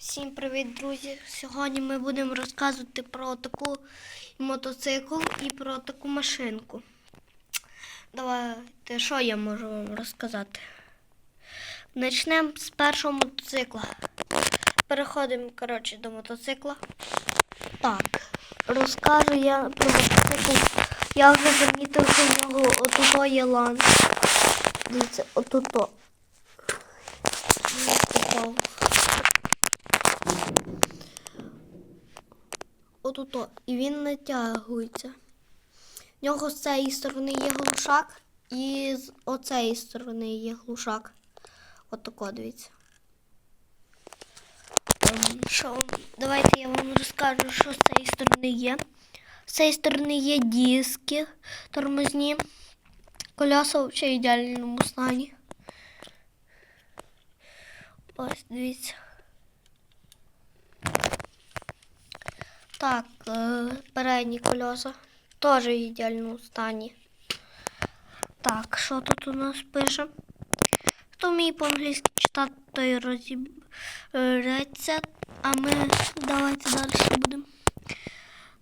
Всім привіт, друзі! Сьогодні ми будемо розказувати про таку мотоцикл і про таку машинку. Давайте, що я можу вам розказати? Почнемо з першого мотоцикла. Переходимо, коротше, до мотоцикла. Так, розкажу я про мотоцикл. Я вже замітив, що в нього отуто є ланц. Дивіться, отуто. Отуто. Отуто. І він натягується. В нього з цієї сторони є глушак, і з оцеї сторони є глушак. Отако, дивіться. Ем, Що, давайте я вам розкажу, що з цієї сторони є. З цієї сторони є диски тормозні. Колеса взагалі в ідеальному стані. Ось, дивіться. Так, е, передні колеса теж в ідеальному стані. Так, що тут у нас пише? Хто вміє по-англійськи читати, той розібереться. А ми давайте далі будемо.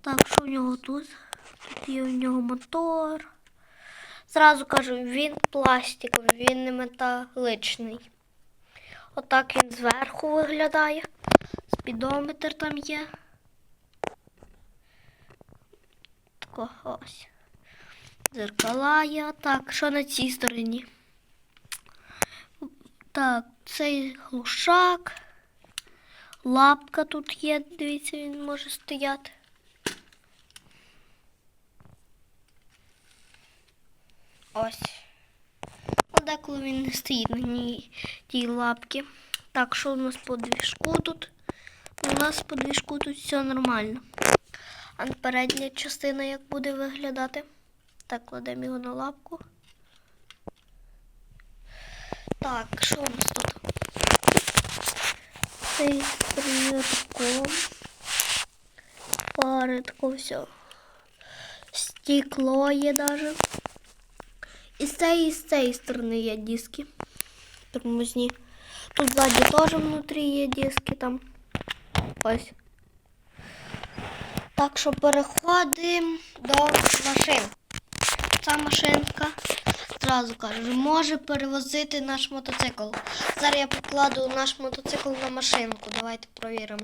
Так, що в нього тут? Тут є в нього мотор. Зразу кажу, він пластиковий, він не металичний. Отак він зверху виглядає. Спідометр там є. Тако, ось. Дзеркала є. Так, що на цій стороні? Так, цей глушак. Лапка тут є, дивіться, він може стояти. Ось. Ну, деколи він не стоїть на ній тій лапці. Так, що у нас по двіжку тут? У нас по двіжку тут все нормально. А передня частина як буде виглядати? Так, кладемо його на лапку. Так, що у нас тут? Цей тако. Пари тако все. Стекло є даже. І з цієї і з цієї сторони є диски. Тормозні. Тут ззаді теж внутрі є диски там. Ось. Так що переходимо до машин. Ця машинка, зразу кажу, може перевозити наш мотоцикл. Зараз я покладу наш мотоцикл на машинку. Давайте провіримо.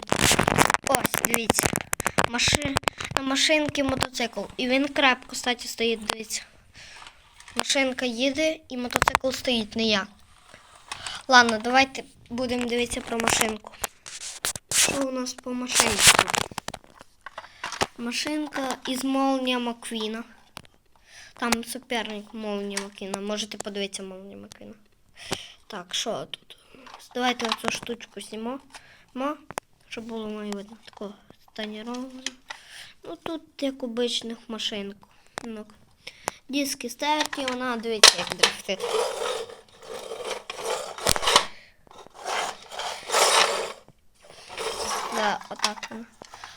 Ось, дивіться. Маши... На машинки мотоцикл. І він крепко, кстати, стоїть, дивіться. Машинка їде і мотоцикл стоїть, не я. Ладно, давайте будемо дивитися про машинку. Що у нас по машинці? Машинка із Молнія Маквіна. Там суперник Молнія Маквіна. Можете подивитися Молнія Маквіна. Так, що тут? Давайте оцю штучку знімемо, щоб було мені видно. Такого станіровано. Ну тут як обичних машинок. Диски стерті, вона дивіться, як дрифтить. Да, отак вона.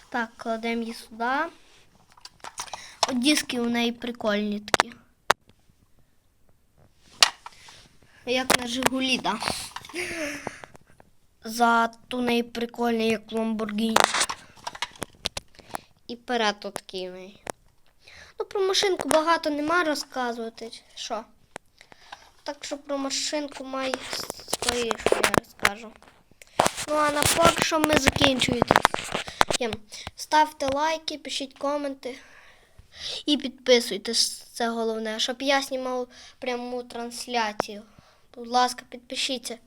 Так, кладемо її сюди. От диски у неї прикольні такі. Як на Жигулі, да. Зад у неї прикольний, як Ламборгіні. І перед такий у неї. Ну, про машинку багато нема розказувати. Що? Так що про машинку має свої, що я розкажу. Ну, а на поки що ми закінчуємо. Ставте лайки, пишіть коменти і підписуйтесь, це головне, щоб я знімав пряму трансляцію. Будь ласка, підпишіться.